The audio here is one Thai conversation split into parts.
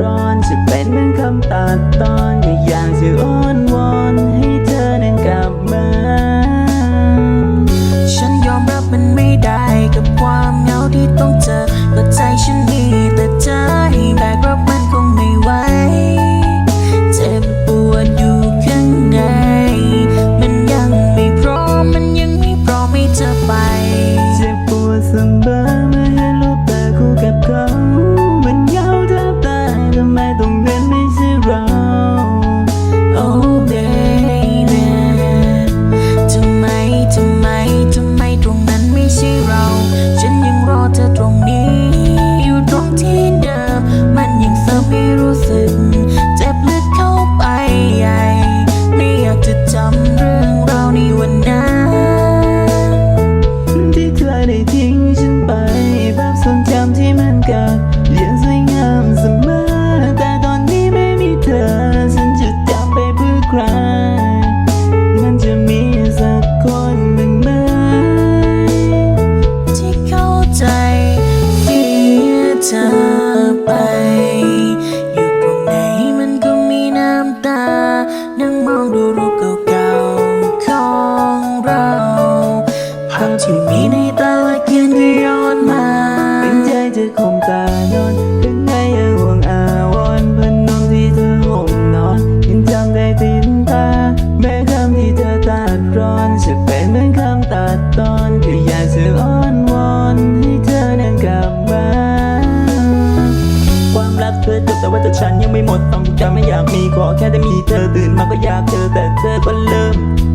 ร้อนจะเป็นเหมือนคำตัดตอนก็อยากจะอ้อน เป็ ฉันยังไม่หมดต้องจำไม่อยากมีขอแค่ได้มีเธอตื่นมาก็อยากเจอแต่เธอก็เริ่ม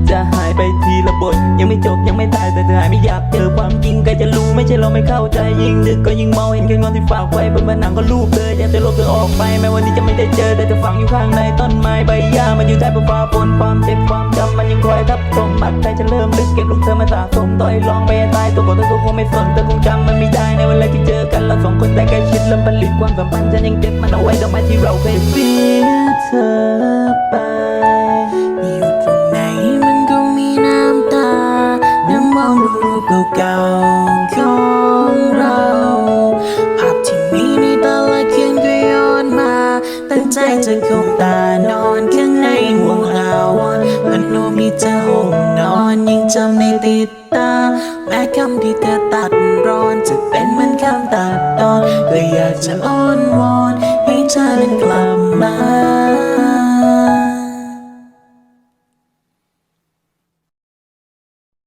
จะหายไปทีละบท ยังไม่จบยังไม่ตายแต่เธอหายไม่อยากเจอความจริงใครจะรู้ไม่ใช่เราไม่เข้าใจยิ่งดึกก็ยิ่งเมาเห็นแค่งอนที่ฝากไว้บนผนังก็รูปเลยอยากจะลบเธอออกไปแม้วันนี้จะไม่ได้เจอแต่เธอฝังอยู่ข้างในต้นไม้ใบหญ้ามันอยู่ใต้ฟ้าฝนความเจ็บความจำมันยังคอยทับถมบัดใจจะเริ่มลึกเก็บลูกเธอมาสะสมต่อยลองไปตายตัวก่อนเธอคงไม่สนเธอคงจำมันไม่ได้ในเวลาที่เจอกันเราสองคนแต่ใกล้ชิดเริ่มผลิตความสัมพันธ์ฉันยังเก็บมันเอาไว้ดอกไม้ที่เราเคยเสียเธอไป อยู่ตรงไหนมันก็มีน้ำตา นั่งมองดูรูปเก่าๆของเรา ภาพที่มีในแต่ละคืนก็ย้อนมา ตั้งใจจะคมตานอนข้างในห่วงอาวรณ์มันโนมที่เธอห่มนอนยังจำในติดตา แม้คำที่เธอตัดร้อนจะเป็นเหมือนคำตัดตอนก็อยากจะอ้อน วอ